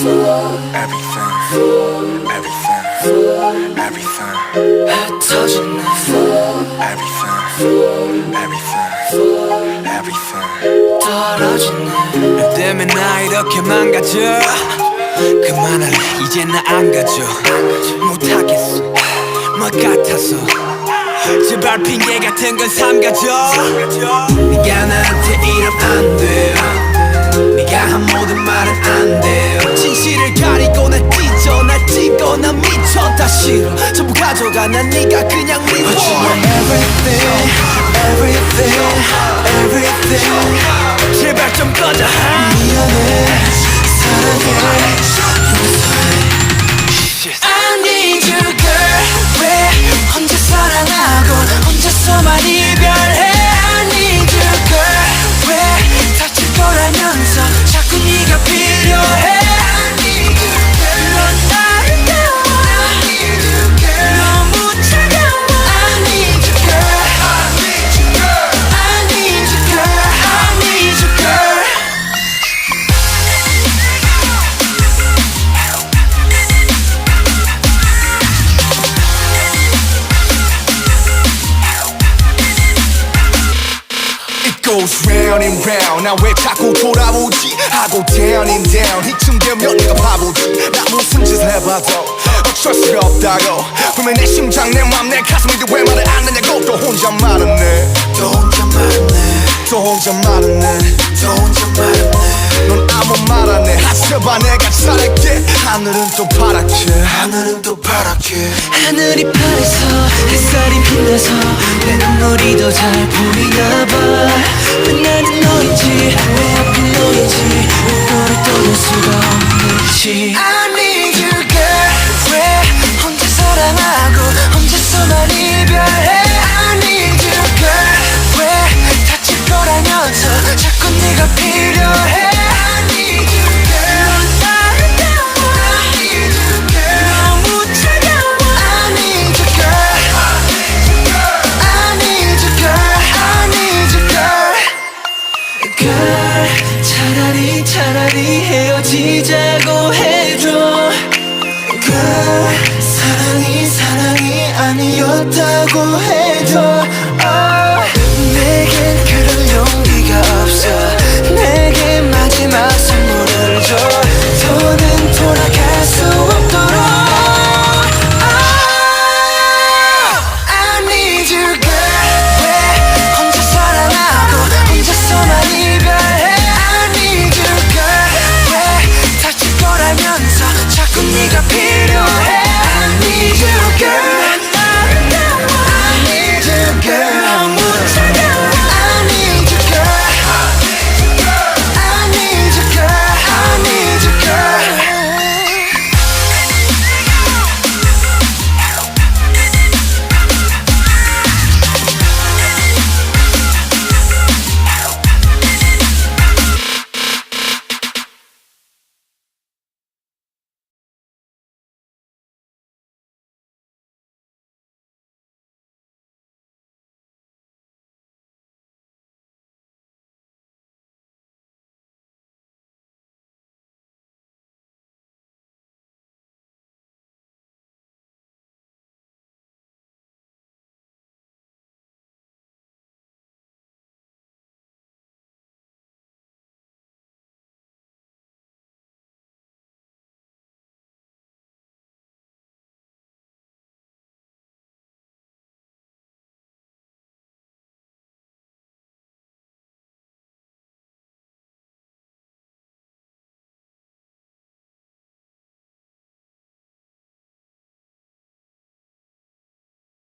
everything, everything, everything, 흩어지네 everything, everything, everything. 떨어지네 너 때문에 나 이렇게 망가져 그만할래 이제 나 안 가져 못하겠어 뭐 같아서 제발 핑계 같은 건 삼가져 네가 나한테 이러면 안돼 싫어 전부 가져가 난 네가 그냥 미워 But you are everything everything everything 제발 좀 꺼져 미안해 goes round and round 나 왜 자꾸 돌아오지? 하고 down and down. 이쯤 되면 내가 바보지. 나 무슨 짓을 해봐도 어쩔 수가 없다고. 분명 내 심장 내 맘 내 가슴인데 왜 말을 안 하냐고. 또 혼자 말았네. 또 혼자 말았네. 또 혼자 말았네. 또 혼자 말았네. 넌 아무 말 안해. 하셔봐 내가 잘할게. 하늘은 또 파랗게. 하늘은 또 파랗게. 하늘이 파래서 햇살이 빛나서 내 눈물이 더 잘 보이나 봐 차라리 차라리 헤어지자고 해줘. 사랑이 사랑이 아니었다고 해줘. oh, 내겐 그럴 용기가 없어